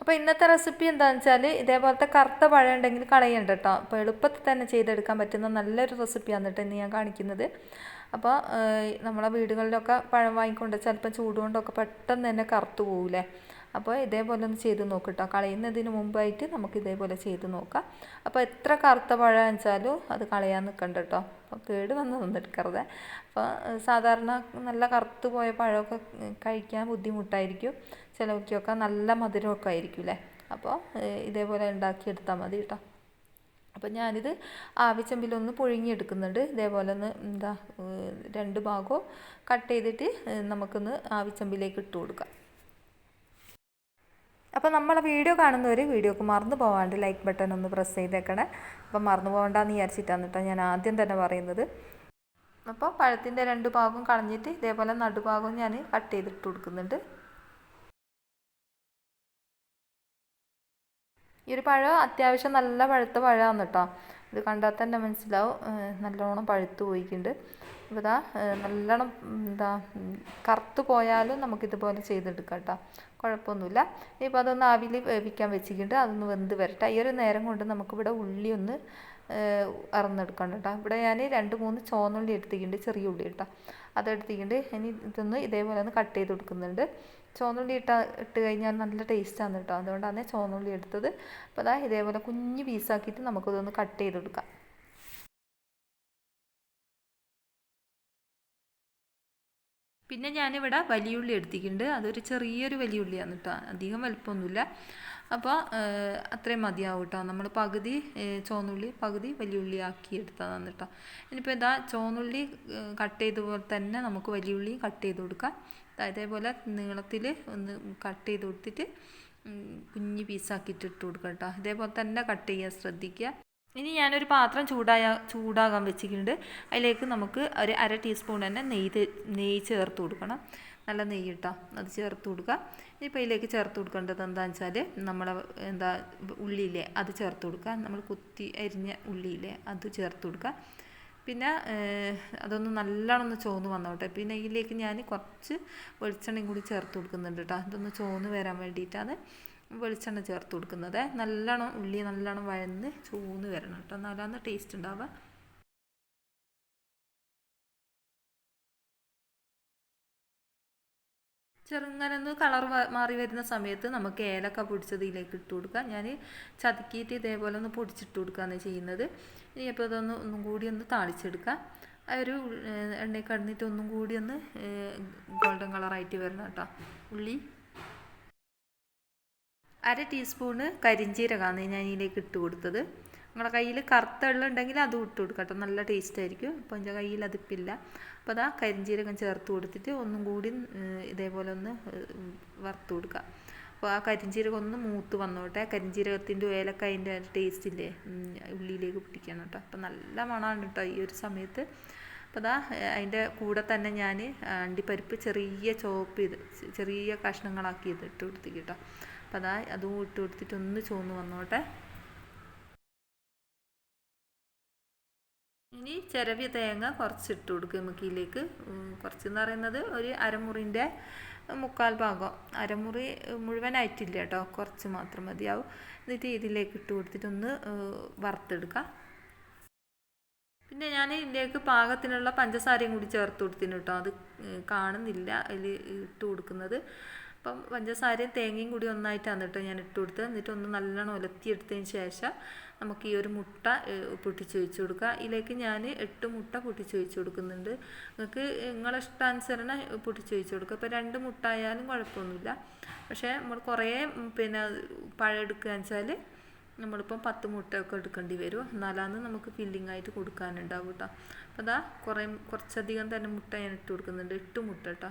അപ്പോൾ ഇന്നത്തെ റെസിപ്പി എന്താണെന്ന് വെച്ചാൽ ഇതേപോലത്തെ കറുത്ത പഴം ഉണ്ടെങ്കിൽ കളയണ്ട കേട്ടോ അപ്പോൾ എളുപ്പത്തിൽ തന്നെ ചെയ്തെടുക്കാൻ പറ്റുന്ന നല്ലൊരു റെസിപ്പിയാണ് കേട്ടോ ഇന്ന് ഞാൻ കാണിക്കുന്നത്. അപ്പോൾ നമ്മളെ വീടുകളിലൊക്കെ പഴം വാങ്ങിക്കൊണ്ട് ചിലപ്പോൾ ചൂടുകൊണ്ടൊക്കെ പെട്ടെന്ന് തന്നെ കറുത്തു പോകില്ലേ അപ്പോൾ ഇതേപോലെ ഒന്ന് ചെയ്ത് നോക്കട്ടോ കളയുന്നതിന് മുമ്പായിട്ട് നമുക്ക് ഇതേപോലെ ചെയ്ത് നോക്കാം. അപ്പോൾ എത്ര കറുത്ത പഴം വെച്ചാലും അത് കളയാൻ നിൽക്കണ്ട കേട്ടോ അപ്പോൾ കേട് വന്ന് നിന്നെടുക്കരുത്. അപ്പോൾ സാധാരണ നല്ല കറുത്ത് പോയ പഴമൊക്കെ കഴിക്കാൻ ബുദ്ധിമുട്ടായിരിക്കും. ചിലവർക്കൊക്കെ നല്ല മധുരമൊക്കെ ആയിരിക്കും അല്ലേ അപ്പോൾ ഇതേപോലെ ഉണ്ടാക്കിയെടുത്താൽ മതി കേട്ടോ അപ്പം ഞാനിത് ആവിച്ചമ്പിലൊന്ന് പുഴുങ്ങിയെടുക്കുന്നുണ്ട്. ഇതേപോലെ ഒന്ന് എന്താ രണ്ട് ഭാഗവും കട്ട് ചെയ്തിട്ട് നമുക്കൊന്ന് ആവിച്ചമ്പിലേക്ക് ഇട്ട് കൊടുക്കാം. അപ്പോൾ നമ്മളെ വീഡിയോ കാണുന്നവർ വീഡിയോക്ക് മറന്നു പോകാണ്ട് ലൈക്ക് ബട്ടൺ ഒന്ന് പ്രസ് ചെയ്തേക്കണേ. അപ്പോൾ മറന്നു പോകണ്ടെന്ന് വിചാരിച്ചിട്ടാണ് കേട്ടോ ഞാൻ ആദ്യം തന്നെ പറയുന്നത്. അപ്പോൾ പഴത്തിന്റെ രണ്ട് ഭാഗവും കളഞ്ഞിട്ട് ഇതേപോലെ നടുഭാഗവും ഞാൻ കട്ട് ചെയ്തിട്ട് കൊടുക്കുന്നുണ്ട്. ഈ ഒരു പഴം അത്യാവശ്യം നല്ല പഴുത്ത പഴമാണ് കേട്ടോ ഇത് കണ്ടാൽ തന്നെ മനസ്സിലാവും നല്ലോണം പഴുത്ത് പോയിട്ടുണ്ട്. അപ്പോൾ ഇതാ നല്ലോണം എന്താ കറുത്ത് പോയാലും നമുക്കിതുപോലെ ചെയ്തെടുക്കാം കേട്ടോ. കുഴപ്പമൊന്നുമില്ല. ഇപ്പോൾ അതൊന്ന് ആവിയിൽ വേവിക്കാൻ വെച്ചിട്ടുണ്ട്. അതൊന്ന് വെന്ത് വരട്ടെ. ഈ ഒരു നേരം കൊണ്ട് നമുക്കിവിടെ ഉള്ളി ഒന്ന് അറന്നെടുക്കണം കേട്ടോ. ഇവിടെ ഞാൻ രണ്ട് മൂന്ന് ചോന്നുള്ളി എടുത്തിട്ടുണ്ട് ചെറിയ ഉള്ളി കേട്ടോ. അതെടുത്തിട്ടുണ്ട്. ഇനി ഇതൊന്ന് ഇതേപോലെ ഒന്ന് കട്ട് ചെയ്ത് കൊടുക്കുന്നുണ്ട്. ചോന്നുള്ളി ഇട്ട ഇട്ട് കഴിഞ്ഞാൽ നല്ല ടേസ്റ്റാണ് കേട്ടോ അതുകൊണ്ടാണ് ചോന്നുള്ളി എടുത്തത്. അപ്പോൾ അതാ ഇതേപോലെ കുഞ്ഞ് പീസാക്കിയിട്ട് നമുക്കിതൊന്ന് കട്ട് ചെയ്ത് കൊടുക്കാം. പിന്നെ ഞാനിവിടെ വലിയുള്ളി എടുത്തിട്ടുണ്ട്. അതൊരു ചെറിയൊരു വലിയുള്ളിയാണ് കേട്ടോ അധികം വലുപ്പമൊന്നുമില്ല. അപ്പോൾ അത്രയും മതിയാവും കേട്ടോ നമ്മൾ പകുതി ചുവന്നുള്ളി പകുതി വലിയുള്ളി ആക്കി എടുത്തതാണ് കേട്ടോ ഇനിയിപ്പോൾ ഇതാ ചുവന്നുള്ളി കട്ട് ചെയ്ത പോലെ തന്നെ നമുക്ക് വലിയുള്ളി കട്ട് ചെയ്ത് കൊടുക്കാം. ഇതേപോലെ നീളത്തിൽ ഒന്ന് കട്ട് ചെയ്ത് കൊടുത്തിട്ട് കുഞ്ഞ് പീസാക്കിയിട്ട് ഇട്ട് കൊടുക്കാം കേട്ടോ ഇതേപോലെ തന്നെ കട്ട് ചെയ്യാൻ ശ്രദ്ധിക്കുക. ഇനി ഞാനൊരു പാത്രം ചൂടായ ചൂടാകാൻ വെച്ചിട്ടുണ്ട്. അതിലേക്ക് നമുക്ക് ഒരു അര ടീസ്പൂൺ തന്നെ നെയ്യ് നെയ്യ് ചേർത്ത് കൊടുക്കണം. നല്ല നെയ്യ് ഇട്ടോ അത് ചേർത്ത് കൊടുക്കുക. ഇനിയിപ്പോൾ അതിലേക്ക് ചേർത്ത് കൊടുക്കേണ്ടത് എന്താണെന്ന് വെച്ചാൽ നമ്മളെ എന്താ ഉള്ളിയില്ലേ അത് ചേർത്ത് കൊടുക്കുക. നമ്മൾ കുത്തി അരിഞ്ഞ ഉള്ളിയില്ലേ അത് ചേർത്ത് കൊടുക്കുക. പിന്നെ അതൊന്ന് നല്ലോണം ഒന്ന് ചോന്ന് വന്നോട്ടെ. പിന്നെ ഇതിലേക്ക് ഞാൻ കുറച്ച് വെളിച്ചെണ്ണയും കൂടി ചേർത്ത് കൊടുക്കുന്നുണ്ട് കേട്ടോ. അതൊന്ന് ചോന്ന് വരാൻ വേണ്ടിയിട്ടാണ് വെളിച്ചെണ്ണ ചേർത്ത് കൊടുക്കുന്നത്. നല്ലോണം ഉള്ളി നല്ലോണം വഴന്ന് ചൂന്ന് വരണം കേട്ടോ. എന്നാലാണ് ടേസ്റ്റ് ഉണ്ടാവുക. ചെറുങ്ങനെ ഒന്ന് കളർ മാറി വരുന്ന സമയത്ത് നമുക്ക് ഏലക്ക പൊടിച്ചത് ഇതിലേക്ക് ഇട്ട് കൊടുക്കാം. ഞാൻ ചതുക്കിയിട്ട് ഇതേപോലെ ഒന്ന് പൊടിച്ചിട്ട് കൊടുക്കുകയാണ് ചെയ്യുന്നത്. ഇനി അപ്പോൾ ഇതൊന്ന് ഒന്നും കൂടി ഒന്ന് താളിച്ചെടുക്കാം. ആ ഒരു എണ്ണയിൽ കടന്നിട്ട് ഒന്നും കൂടി ഒന്ന് ഗോൾഡൻ കളറായിട്ട് വരണം കേട്ടോ. ഉള്ളി. അര ടീസ്പൂണ് കരിഞ്ചീരകമാണ് ഞാൻ ഇതിലേക്ക് ഇട്ട് കൊടുത്തത്. നിങ്ങളുടെ കയ്യിൽ കറുത്ത വെള്ളം ഉണ്ടെങ്കിൽ അതും ഇട്ട് കൊടുക്കാം കേട്ടോ. നല്ല ടേസ്റ്റ് ആയിരിക്കും. അപ്പോൾ എന്റെ കയ്യിൽ അതിപ്പില്ല. അപ്പോൾ അതാ കരിഞ്ചീരകം ചേർത്ത് കൊടുത്തിട്ട് ഒന്നും കൂടി ഇതേപോലെ ഒന്ന് വറുത്ത് കൊടുക്കുക അപ്പോൾ ആ കരിഞ്ചീരകം ഒന്ന് മൂത്ത് വന്നോട്ടെ. കരിഞ്ചീരകത്തിന്റെ അതിന്റെ ടേസ്റ്റ് ഇല്ലേ? ഉള്ളിയിലേക്ക് പിടിക്കണം കേട്ടോ. അപ്പോൾ നല്ല മണമാണ് കേട്ടോ ഈ ഒരു സമയത്ത്. അപ്പോൾ അതാ അതിന്റെ കൂടെ തന്നെ ഞാൻ അണ്ടിപ്പരിപ്പ് ചെറിയ ചോപ്പ് ചെയ്ത് ചെറിയ കഷ്ണങ്ങളാക്കി ഇത് ഇട്ട് കൊടുത്തിട്ട് അപ്പോൾ അതാ അതും ഇട്ട് കൊടുത്തിട്ട് ഒന്ന് ചോന്ന് വന്നോട്ടെ. ഇനി ചിരവിയ തേങ്ങ കുറച്ച് ഇട്ട് കൊടുക്കുക മുക്കിയിലേക്ക്. കുറച്ച് കുറച്ചെന്ന് പറയുന്നത് ഒരു അരമുറിന്റെ മുക്കാൽ ഭാഗം. അരമുറി മുഴുവനായിട്ടില്ല കേട്ടോ. കുറച്ച് മാത്രം മതിയാവും. എന്നിട്ട് ഇതിലേക്ക് ഇട്ട് കൊടുത്തിട്ടൊന്ന് വറുത്തെടുക്കാം. പിന്നെ ഞാൻ ഇതിലേക്ക് പാകത്തിനുള്ള പഞ്ചസാരയും കൂടി ചേർത്ത് കൊടുത്തിന് കേട്ടോ. അത് കാണുന്നില്ല. അതിൽ ഇട്ട് കൊടുക്കുന്നത്. അപ്പം പഞ്ചസാരയും തേങ്ങയും കൂടി ഒന്നായിട്ടാണ് കേട്ടോ ഞാൻ ഇട്ട് കൊടുത്തത്. എന്നിട്ട് ഒന്ന് നല്ലോണം ഉലത്തിയെടുത്തതിന് ശേഷം നമുക്ക് ഈ ഒരു മുട്ട പൊട്ടിച്ച് വെച്ച് കൊടുക്കുക ഇതിലേക്ക് ഞാൻ എട്ട് മുട്ട പൊട്ടിച്ച് വെച്ച് കൊടുക്കുന്നുണ്ട്. നിങ്ങൾക്ക് നിങ്ങളെ ഇഷ്ടാനുസരണം പൊട്ടിച്ച് വെച്ച് കൊടുക്കുക ഇപ്പോൾ രണ്ട് മുട്ട ആയാലും കുഴപ്പമൊന്നുമില്ല. പക്ഷേ നമ്മൾ കുറേ പിന്നെ പഴം എടുക്കുക വെച്ചാൽ നമ്മളിപ്പം പത്ത് മുട്ടയൊക്കെ എടുക്കേണ്ടി വരും. എന്നാലാണ് നമുക്ക് ഫില്ലിംഗ് ആയിട്ട് കൊടുക്കാനുണ്ടാവും കേട്ടോ. അപ്പോൾ അതാ കുറേ കുറച്ചധികം തന്നെ മുട്ട ഞാൻ ഇട്ട് കൊടുക്കുന്നുണ്ട്. എട്ട് മുട്ട കേട്ടോ.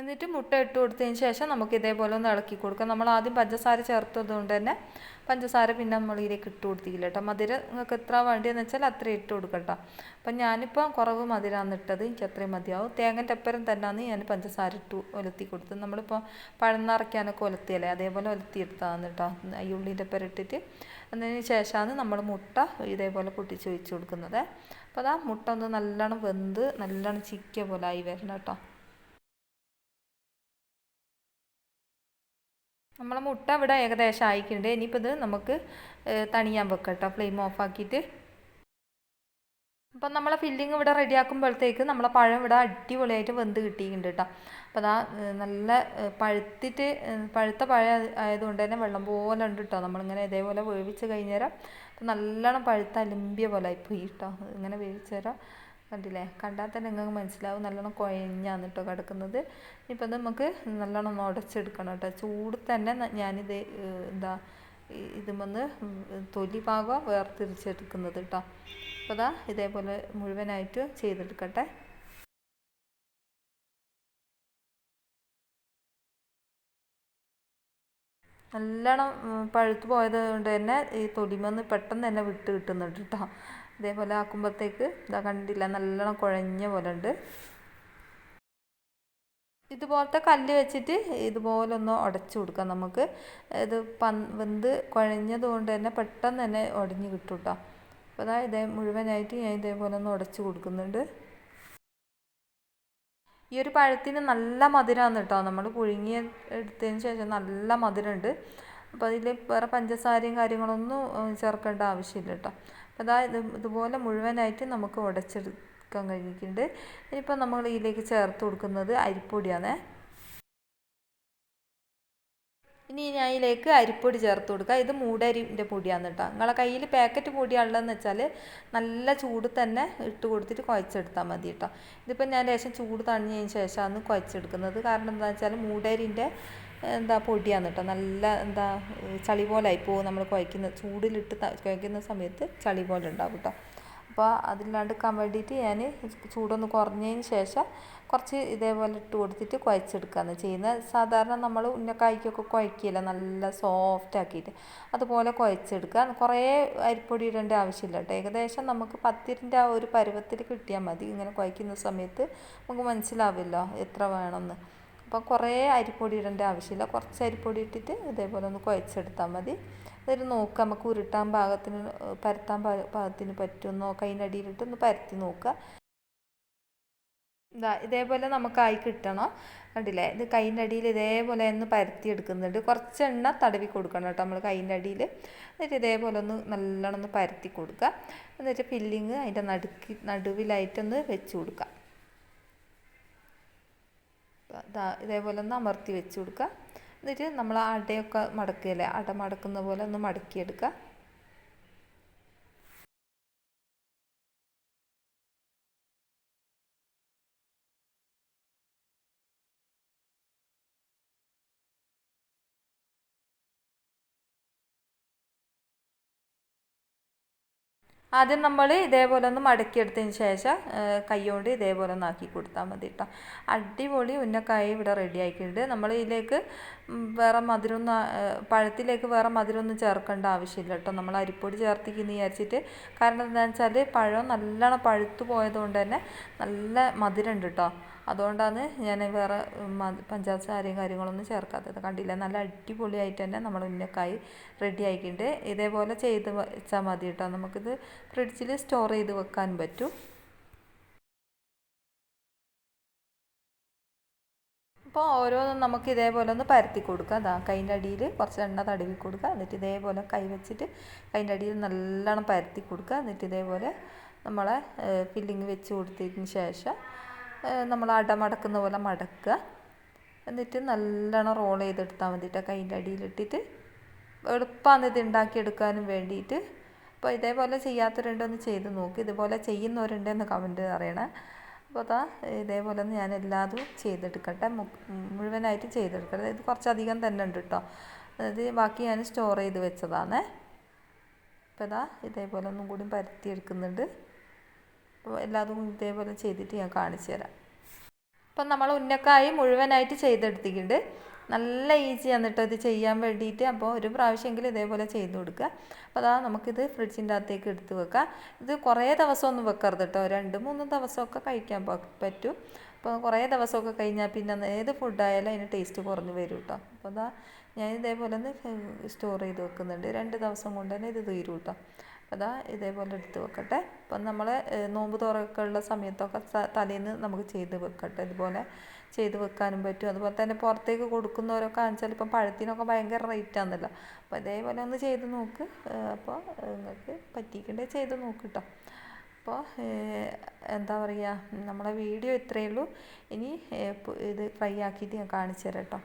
എന്നിട്ട് മുട്ട ഇട്ട് കൊടുത്തതിന് ശേഷം നമുക്ക് ഇതേപോലെ ഒന്ന് ഇളക്കി കൊടുക്കാം. നമ്മൾ ആദ്യം പഞ്ചസാര ചേർത്തത് കൊണ്ട് തന്നെ പഞ്ചസാര പിന്നെ നമ്മൾ ഇതിലേക്ക് ഇട്ട് കൊടുത്തില്ല കേട്ടോ. മധുരം നിങ്ങൾക്ക് എത്ര വേണ്ടിയെന്ന് വെച്ചാൽ അത്രയും ഇട്ട് കൊടുക്കട്ടോ അപ്പം ഞാനിപ്പോൾ കുറവ് മധുരമാണ് ഇട്ടത് എനിക്ക് അത്രയും മതിയാവും. തേങ്ങന്റെ ഒപ്പരം തന്നെയാണ് ഞാൻ പഞ്ചസാര ഇട്ട് ഒലത്തി കൊടുത്തത്. നമ്മളിപ്പോൾ പഴം നിറയ്ക്കാനൊക്കെ ഒലത്തിയല്ലേ അതേപോലെ ഒലത്തി എടുത്താന്ന് കേട്ടോ. ഈ ഉള്ളിന്റെ അപ്പുറം ഇട്ടിട്ട്. അതിന് ശേഷമാണ് നമ്മൾ മുട്ട ഇതേപോലെ പൊട്ടിച്ച് ഒഴിച്ച് കൊടുക്കുന്നത്. അപ്പോൾ അതാ മുട്ട ഒന്ന് നല്ലോണം വെന്ത് നല്ലോണം ചിക്കിയ പോലെ ആയി വരണം കേട്ടോ. നമ്മളെ മുട്ട ഇവിടെ ഏകദേശം ആയിക്കുന്നുണ്ട് ഇനിയിപ്പോൾ ഇത് നമുക്ക് തണിയാൻ വെക്കാം കേട്ടോ. ഫ്ലെയിം ഓഫ് ആക്കിയിട്ട്. അപ്പം നമ്മളെ ഫില്ലിങ് ഇവിടെ റെഡിയാക്കുമ്പോഴത്തേക്ക് നമ്മളെ പഴം ഇവിടെ അടിപൊളിയായിട്ട് വെന്ത് കിട്ടിയിട്ടുണ്ട് കേട്ടോ. അപ്പോൾ അതാ നല്ല പഴുത്തിട്ട് പഴുത്ത പഴം ആയത് ആയതുകൊണ്ട് തന്നെ വെള്ളം പോലെ ഉണ്ട് കേട്ടോ. നമ്മളിങ്ങനെ ഇതേപോലെ വേവിച്ച് കഴിഞ്ഞേരം അപ്പം നല്ലോണം പഴുത്ത അലുമ്പിയ പോലെ ആയിപ്പോയി കേട്ടോ. ഇങ്ങനെ വേവിച്ച് തരാം. കണ്ടില്ലേ? കണ്ടാൽ തന്നെ നിങ്ങൾക്ക് മനസ്സിലാവും. നല്ലോണം കുഴഞ്ഞാണ് കേട്ടോ കിടക്കുന്നത്. ഇപ്പം നമുക്ക് നല്ലോണം ഒന്ന് ഉടച്ചെടുക്കണം കേട്ടോ ചൂട് തന്നെ ഞാനിത് എന്താ ഇതുമൊന്ന് തൊലി ഭാഗം വേർതിരിച്ചെടുക്കുന്നത് കേട്ടോ അപ്പോൾ അതാ ഇതേപോലെ മുഴുവനായിട്ട് ചെയ്തെടുക്കട്ടെ. നല്ലോണം പഴുത്ത് പോയത് കൊണ്ട് തന്നെ ഈ തൊലിമന്ന് പെട്ടെന്ന് തന്നെ വിട്ട് കിട്ടുന്നുണ്ട് കേട്ടോ ഇതേപോലെ ആക്കുമ്പോഴത്തേക്ക് ഇതാ കണ്ടില്ല നല്ലോണം കുഴഞ്ഞ പോലെ ഉണ്ട് ഇതുപോലത്തെ കല്ല് വെച്ചിട്ട് ഇതുപോലെ ഒന്ന് ഉടച്ചു കൊടുക്കാം നമുക്ക്. ഇത് പൻ വെന്ത് കുഴഞ്ഞത് കൊണ്ട് തന്നെ പെട്ടെന്ന് തന്നെ ഉടഞ്ഞ് കിട്ടും കേട്ടോ അപ്പോൾ അതാ ഇതേ മുഴുവനായിട്ട് ഞാൻ ഇതേപോലെ ഒന്ന് ഉടച്ചു കൊടുക്കുന്നുണ്ട്. ഈ ഒരു പഴത്തിന് നല്ല മധുരമാണ് കേട്ടോ നമ്മൾ പുഴുങ്ങി എടുത്തതിന് ശേഷം നല്ല മധുരമുണ്ട്. അപ്പോൾ അതിൽ വേറെ പഞ്ചസാരയും കാര്യങ്ങളൊന്നും ചേർക്കേണ്ട ആവശ്യമില്ല കേട്ടോ അതാ ഇത് ഇതുപോലെ മുഴുവനായിട്ട് നമുക്ക് ഉടച്ചെടുക്കാൻ കഴിഞ്ഞിട്ടുണ്ട് ഇനിയിപ്പോൾ നമ്മൾ ഇതിലേക്ക് ചേർത്ത് കൊടുക്കുന്നത് അരിപ്പൊടിയാണ്. ഇനി ഞാൻ ഇതിലേക്ക് അരിപ്പൊടി ചേർത്ത് കൊടുക്കുക ഇത് മൂടരിന്റെ പൊടിയാണ് കേട്ടോ. നിങ്ങളെ കയ്യിൽ പാക്കറ്റ് പൊടിയാണുള്ളതെന്ന് വെച്ചാൽ നല്ല ചൂട് തന്നെ ഇട്ട് കൊടുത്തിട്ട് കുഴച്ചെടുത്താൽ മതി കേട്ടോ. ഇതിപ്പോൾ ഞാൻ ലേശം ചൂട് തണിഞ്ഞതിന് ശേഷമാണ് കുഴച്ചെടുക്കുന്നത്. കാരണം എന്താണെന്ന് വെച്ചാൽ മൂടരിന്റെ എന്താ പൊടിയാണ് കേട്ടോ നല്ല എന്താ ചളി പോലെ ആയി പോകും നമ്മൾ കുഴക്കുന്ന ചൂടിലിട്ട് കുഴക്കുന്ന സമയത്ത് ചളി പോലെ ഉണ്ടാവും കേട്ടോ അപ്പോൾ അതില്ലാണ്ടിരിക്കാൻ വേണ്ടിയിട്ട് ഞാൻ ചൂടൊന്ന് കുറഞ്ഞതിന് ശേഷം കുറച്ച് ഇതേപോലെ ഇട്ട് കൊടുത്തിട്ട് കുഴച്ചെടുക്കുകയാണ് ചെയ്യുന്നത് സാധാരണ നമ്മൾ ഉന്നക്കായ്ക്കൊക്കെ കുഴക്കില്ല നല്ല സോഫ്റ്റ് ആക്കിയിട്ട്. അതുപോലെ കുഴച്ചെടുക്കുക. കുറേ അരിപ്പൊടി ഇടേണ്ട ആവശ്യമില്ല കേട്ടോ ഏകദേശം നമുക്ക് പത്തിരിന്റെ ആ ഒരു പരുവത്തിൽ കിട്ടിയാൽ മതി. ഇങ്ങനെ കുഴക്കുന്ന സമയത്ത് നമുക്ക് മനസ്സിലാവില്ല എത്ര വേണമെന്ന് അപ്പോൾ കുറേ അരിപ്പൊടി ഇടേണ്ട ആവശ്യമില്ല. കുറച്ച് അരിപ്പൊടി ഇട്ടിട്ട് ഇതേപോലെ ഒന്ന് കുഴച്ചെടുത്താൽ മതി. അതൊരു നോക്കുക നമുക്ക് ഉരുട്ടാൻ ഭാഗത്തിന് പരത്താൻ ഭാഗത്തിന് പറ്റുമെന്നോ കൈനടിയിലിട്ട് ഒന്ന് പരത്തി നോക്കുക. ഇതാ ഇതേപോലെ നമുക്കായി കിട്ടണം. കണ്ടില്ലേ? ഇത് കൈന്റെ അടിയിൽ ഇതേപോലെ ഒന്ന് പരത്തി എടുക്കുന്നുണ്ട് കുറച്ച് എണ്ണ തടവി കൊടുക്കണം കേട്ടോ നമ്മൾ കൈന്റെ അടിയിൽ എന്നിട്ട് ഇതേപോലെ ഒന്ന് നല്ലോണം ഒന്ന് പരത്തി കൊടുക്കുക. എന്നിട്ട് ഫില്ലിങ് അതിന്റെ നടുക്കി നടുവിലായിട്ടൊന്ന് വെച്ച് കൊടുക്കുക. ഇതേപോലെ ഒന്ന് അമർത്തി വെച്ച് കൊടുക്കുക. എന്നിട്ട് നമ്മൾ അടയൊക്കെ മടക്കുകയല്ലേ? അട മടക്കുന്ന പോലെ ഒന്ന് മടക്കിയെടുക്കുക. ആദ്യം നമ്മൾ ഇതേപോലെ ഒന്ന് മടക്കിയെടുത്തതിന് ശേഷം കൈകൊണ്ട് ഇതേപോലെ ഒന്ന് ആക്കി കൊടുത്താൽ മതി കേട്ടോ അടിപൊളി ഉന്നക്കായ ഇവിടെ റെഡി ആക്കിയിട്ടുണ്ട് നമ്മൾ ഇതിലേക്ക് വേറെ മധുരമൊന്നും പഴത്തിലേക്ക് വേറെ മധുരമൊന്നും ചേർക്കേണ്ട ആവശ്യമില്ല കേട്ടോ നമ്മൾ അരിപ്പൊടി ചേർത്തിക്കുന്നു വിചാരിച്ചിട്ട്. കാരണം എന്താണെന്ന് വെച്ചാൽ പഴം നല്ലോണം പഴുത്തു പോയതുകൊണ്ട് തന്നെ നല്ല മധുരമുണ്ട് കേട്ടോ അതുകൊണ്ടാണ് ഞാൻ വേറെ പഞ്ചാബ് സാരിയും കാര്യങ്ങളൊന്നും ചേർക്കാത്തത്. കണ്ടില്ല? നല്ല അടിപൊളിയായിട്ട് തന്നെ നമ്മൾ ഉന്നക്കായി റെഡി ആക്കിയിട്ട് ഇതേപോലെ ചെയ്ത് വെച്ചാൽ മതി കേട്ടോ നമുക്കിത് ഫ്രിഡ്ജിൽ സ്റ്റോർ ചെയ്ത് വെക്കാൻ പറ്റും. അപ്പോൾ ഓരോന്നും നമുക്ക് ഇതേപോലെ ഒന്ന് പരത്തി കൊടുക്കുക അതാ കൈന്റെ അടിയിൽ കുറച്ച് എണ്ണ തടവി കൊടുക്കുക എന്നിട്ട് ഇതേപോലെ കൈ വെച്ചിട്ട് കൈന്റെ അടിയിൽ നല്ലോണം പരത്തി കൊടുക്കുക എന്നിട്ട് ഇതേപോലെ നമ്മളെ ഫില്ലിങ് വെച്ച് കൊടുത്തതിന് ശേഷം നമ്മൾ അട മടക്കുന്ന പോലെ മടക്കുക. എന്നിട്ട് നല്ലോണം റോൾ ചെയ്തെടുത്താൽ മതിയിട്ട് കൈന്റെ അടിയിലിട്ടിട്ട് എളുപ്പമാണ് ഇത് ഉണ്ടാക്കിയെടുക്കാനും വേണ്ടിയിട്ട്. അപ്പോൾ ഇതേപോലെ ചെയ്യാത്തവരുണ്ടോയെന്ന് ചെയ്ത് നോക്കി. ഇതുപോലെ ചെയ്യുന്നവരുണ്ടെന്ന് കമന്റ് അറിയണേ അപ്പോൾ അതാ ഇതേപോലെ ഒന്ന് ഞാൻ എല്ലാതും ചെയ്തെടുക്കട്ടെ. മുഴുവനായിട്ട് ചെയ്തെടുക്കട്ടെ. ഇത് കുറച്ചധികം തന്നെ ഉണ്ട് കേട്ടോ അതായത് ബാക്കി ഞാൻ സ്റ്റോർ ചെയ്ത് വെച്ചതാണ്. അപ്പോൾ ഇതാ ഇതേപോലെ ഒന്നും കൂടി പരത്തി എടുക്കുന്നുണ്ട് എല്ലാതും ഇതേപോലെ ചെയ്തിട്ട് ഞാൻ കാണിച്ചു തരാം. അപ്പം നമ്മൾ ഉന്നക്കായി മുഴുവനായിട്ട് ചെയ്തെടുത്തിട്ടുണ്ട്. നല്ല ഈസി എന്നിട്ട് ഇത് ചെയ്യാൻ വേണ്ടിയിട്ട്. അപ്പോൾ ഒരു പ്രാവശ്യമെങ്കിലും ഇതേപോലെ ചെയ്ത് കൊടുക്കുക. അപ്പോൾ അതാ നമുക്കിത് ഫ്രിഡ്ജിന്റെ അകത്തേക്ക് എടുത്ത് വെക്കാം. ഇത് കുറേ ദിവസമൊന്നും വെക്കരുത് കേട്ടോ. രണ്ട് മൂന്ന് ദിവസമൊക്കെ കഴിക്കാൻ പറ്റും. അപ്പോൾ കുറേ ദിവസമൊക്കെ കഴിഞ്ഞാൽ പിന്നെ ഏത് ഫുഡായാലും അതിന് ടേസ്റ്റ് കുറഞ്ഞ് വരും കേട്ടോ. അപ്പോൾ അതാ ഞാൻ ഇതേപോലെ ഒന്ന് സ്റ്റോർ ചെയ്ത് വെക്കുന്നുണ്ട്. രണ്ട് ദിവസം കൊണ്ട് തന്നെ ഇത് തീരും കേട്ടോ. അതാ ഇതേപോലെ എടുത്ത് വെക്കട്ടെ. അപ്പം നമ്മൾ നോമ്പ് തുറക്കെ ഉള്ള സമയത്തൊക്കെ തലേന്ന് നമുക്ക് ചെയ്ത് വെക്കട്ടെ. ഇതുപോലെ ചെയ്ത് വെക്കാനും പറ്റും. അതുപോലെ തന്നെ പുറത്തേക്ക് കൊടുക്കുന്നവരൊക്കെ ആണെച്ചാൽ ഇപ്പം പഴത്തിനൊക്കെ ഭയങ്കര റേറ്റ് ആണല്ലോ. അപ്പോൾ ഇതേപോലെ ഒന്ന് ചെയ്ത് നോക്ക്. അപ്പോൾ നിങ്ങൾക്ക് പറ്റിക്കണ്ടേ ചെയ്ത് നോക്ക് കേട്ടോ അപ്പോൾ എന്താ പറയുക നമ്മളെ വീഡിയോ ഇത്രയേ ഉള്ളൂ. ഇനി ഇത് ഫ്രൈ ആക്കിയിട്ട് ഞാൻ കാണിച്ചു തരാം കേട്ടോ.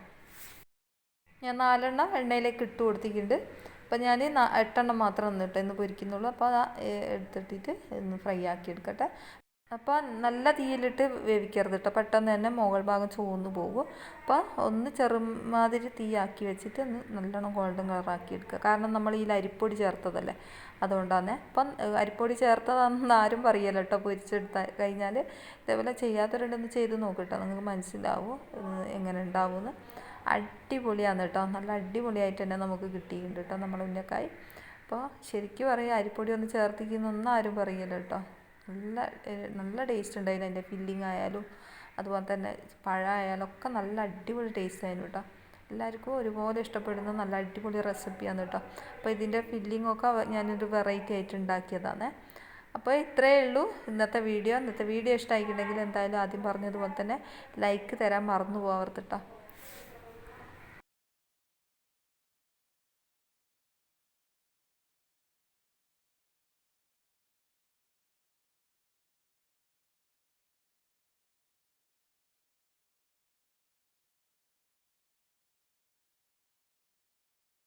ഞാൻ നാലെണ്ണം എണ്ണയിലേക്ക് ഇട്ട് കൊടുത്തിട്ടുണ്ട്. അപ്പോൾ ഞാൻ എട്ടെണ്ണം മാത്രം എന്നിട്ട് ഇന്ന് പൊരിക്കുന്നുള്ളൂ. അപ്പോൾ അത് എടുത്തിട്ടിട്ട് ഒന്ന് ഫ്രൈ ആക്കി എടുക്കട്ടെ. അപ്പോൾ നല്ല തീയിലിട്ട് വേവിക്കരുത് കേട്ടോ പെട്ടെന്ന് തന്നെ മുകൾ ഭാഗം ചുവന്ന് പോകും. അപ്പോൾ ഒന്ന് ചെറുമാതിരി ആക്കി വെച്ചിട്ട് ഒന്ന് നല്ലോണം ഗോൾഡൻ കളറാക്കി എടുക്കുക. കാരണം നമ്മൾ ഈ അരിപ്പൊടി ചേർത്തതല്ലേ? അതുകൊണ്ടാണ് അപ്പം അരിപ്പൊടി ചേർത്തതാണെന്ന് ആരും പറയല്ല കേട്ടോ പൊരിച്ചെടുത്ത കഴിഞ്ഞാൽ ഇതേപോലെ ചെയ്യാത്തവരുണ്ടെന്ന് ചെയ്ത് നോക്കട്ടോ നിങ്ങൾക്ക് മനസ്സിലാവും എങ്ങനെ ഉണ്ടാവുമെന്ന്. അടിപൊളിയാണ് കേട്ടോ. നല്ല അടിപൊളിയായിട്ട് തന്നെ നമുക്ക് കിട്ടിയിട്ടുണ്ട് കേട്ടോ നമ്മുടെ ഉന്നക്കായി. അപ്പോൾ ശരിക്കും പറയാം അരിപ്പൊടി ഒന്ന് ചേർത്തിക്കുന്നൊന്നും ആരും പറയില്ല കേട്ടോ. നല്ല നല്ല ടേസ്റ്റ് ഉണ്ടായിരുന്നു അതിന്റെ ഫില്ലിംഗ് ആയാലും അതുപോലെ തന്നെ പഴമായാലും ഒക്കെ നല്ല അടിപൊളി ടേസ്റ്റ് ആയിരുന്നു കേട്ടോ. എല്ലാവർക്കും ഒരുപോലെ ഇഷ്ടപ്പെടുന്ന നല്ല അടിപൊളി റെസിപ്പിയാണ് കേട്ടോ. അപ്പോൾ ഇതിന്റെ ഫില്ലിങ്ങൊക്കെ ഞാനൊരു വെറൈറ്റി ആയിട്ട് ഉണ്ടാക്കിയതാണ്. അപ്പോൾ ഇത്രയേ ഉള്ളൂ ഇന്നത്തെ വീഡിയോ ഇന്നത്തെ വീഡിയോ ഇഷ്ടമായിട്ടുണ്ടെങ്കിൽ എന്തായാലും ആദ്യം പറഞ്ഞതുപോലെ തന്നെ ലൈക്ക് തരാൻ മറന്നു പോകരുത് കേട്ടോ.